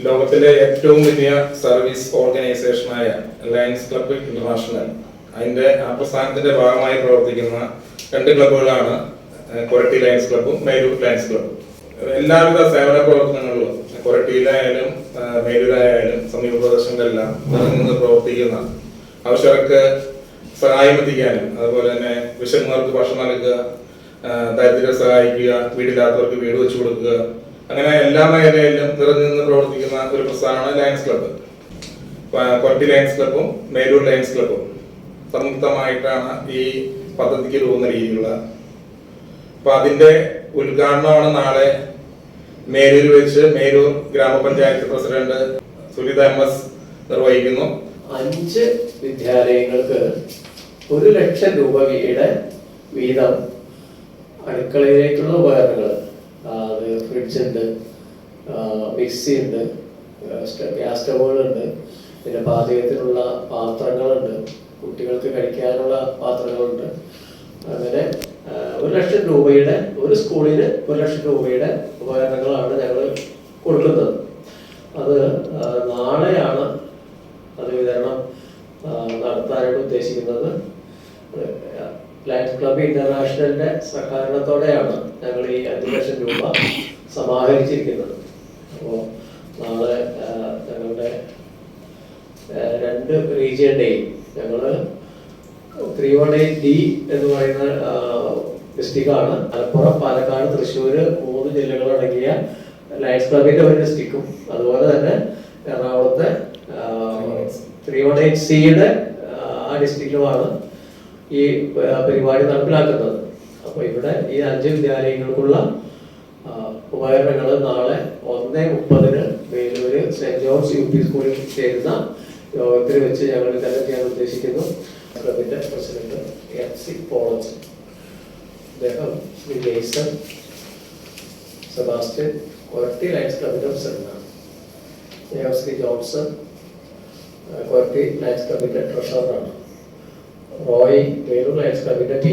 ലോകത്തിലെ ഏറ്റവും വലിയ സർവീസ് ഓർഗനൈസേഷനായ ലയൻസ് ക്ലബ്ബ് ഇന്റർനാഷണൽ അതിന്റെ ആ പ്രസ്ഥാനത്തിന്റെ ഭാഗമായി പ്രവർത്തിക്കുന്ന രണ്ട് ക്ലബ്ബുകളാണ് കൊരട്ടി ലയൻസ് ക്ലബ്ബും മേലൂർ ലയൻസ് ക്ലബ്ബും എല്ലാവിധ സേവന പ്രവർത്തനങ്ങളിലും കൊരട്ടിയിലായാലും മേലൂരായാലും സമീപ പ്രദേശങ്ങളിലെല്ലാം നിന്ന് പ്രവർത്തിക്കുന്ന ആവശ്യർക്ക് സഹായം എത്തിക്കാനും അതുപോലെ തന്നെ വിശന്നവർക്ക് ഭക്ഷണം നൽകുക ദരിദ്രരെ സഹായിക്കുക വീടില്ലാത്തവർക്ക് വീട് വെച്ചു കൊടുക്കുക അങ്ങനെ എല്ലാ മേഖലയിലും നിറഞ്ഞു നിന്ന് പ്രവർത്തിക്കുന്ന ഒരു പ്രസ്ഥാനമാണ് ലയൻസ് ക്ലബ്ബ് കൊരട്ടി ലയൺസ് ക്ലബ്ബും മേലൂർ ലയൻസ് ക്ലബ്ബും സംയുക്തമായിട്ടാണ് ഈ പദ്ധതിക്ക് രൂപം രീതിയിലുള്ള അപ്പൊ അതിന്റെ ഉദ്ഘാടനമാണ് നാളെ മേലൂർ വെച്ച് മേലൂർ ഗ്രാമപഞ്ചായത്ത് പ്രസിഡന്റ് സുനിത എം എസ് നിർവഹിക്കുന്നു. അഞ്ച് വിദ്യാലയങ്ങൾക്ക് ഒരു ലക്ഷം രൂപയുടെ വീതം അടുക്കളയിലേക്കുള്ള ഉപകരണങ്ങൾ അത് ഫ്രിഡ്ജുണ്ട്. മിക്സി ഉണ്ട് ഗ്യാസ് സ്റ്റവുകളുണ്ട്. പിന്നെ പാചകത്തിനുള്ള പാത്രങ്ങളുണ്ട്. കുട്ടികൾക്ക് കഴിക്കാനുള്ള പാത്രങ്ങളുണ്ട്. അങ്ങനെ ഒരു ലക്ഷം രൂപയുടെ ഒരു സ്കൂളിന് ഒരു ലക്ഷം രൂപയുടെ ഉപകരണങ്ങളാണ് ഞങ്ങൾ കൊടുക്കുന്നത്. അത് നാളെയാണ് അത് വിതരണം നടത്താനായിട്ട് ഉദ്ദേശിക്കുന്നത്. ലയൺസ് ക്ലബ് ഇന്റർനാഷണലിന്റെ സഹകരണത്തോടെയാണ് ഞങ്ങൾ ഈ അഞ്ച് ലക്ഷം രൂപ സമാഹരിച്ചിരിക്കുന്നത്. അപ്പോൾ നാളെ ഞങ്ങളുടെ രണ്ട് റീജിയന്റെയും ഞങ്ങൾ ത്രീ വൺ എയ്റ്റ് ഡി എന്ന് പറയുന്ന ഡിസ്ട്രിക്റ്റാണ്. മലപ്പുറം പാലക്കാട് തൃശ്ശൂർ മൂന്ന് ജില്ലകളടങ്ങിയ ലയൺസ് ക്ലബിന്റെ ഒരു ഡിസ്ട്രിക്റ്റും. അതുപോലെ തന്നെ എറണാകുളത്തെ ത്രീ വൺ എയ്റ്റ് സിയുടെ ആ ഡിസ്ട്രിക്റ്റിലുമാണ് ഈ പരിപാടി നടപ്പിലാക്കുന്നത്. അപ്പോൾ ഇവിടെ ഈ അഞ്ച് വിദ്യാലയങ്ങൾക്കുള്ള ഉപകരണങ്ങൾ നാളെ ഒന്ന് മുപ്പതിന് Velur Saint John's U P സ്കൂളിൽ ചേരുന്ന യോഗത്തിൽ വെച്ച് ഞങ്ങൾ തന്നെ ചെയ്യാൻ ഉദ്ദേശിക്കുന്നു. ക്ലബിന്റെ പ്രസിഡന്റ് എം സി പോളജ് അദ്ദേഹം ശ്രീ ജെയ്സൺ സെബാസ്റ്റ്യൻ കൊരട്ടി ലയൻസ് ക്ലബിന്റെ പ്രസിഡന്റാണ്. അദ്ദേഹം ശ്രീ ജോൺസൺ കൊരട്ടി ലയൻസ് ക്ലബിന്റെ ട്രഷററാണ്. റോയ് വേലൂർ ലയൺസ് ക്ലബിന്റെ പി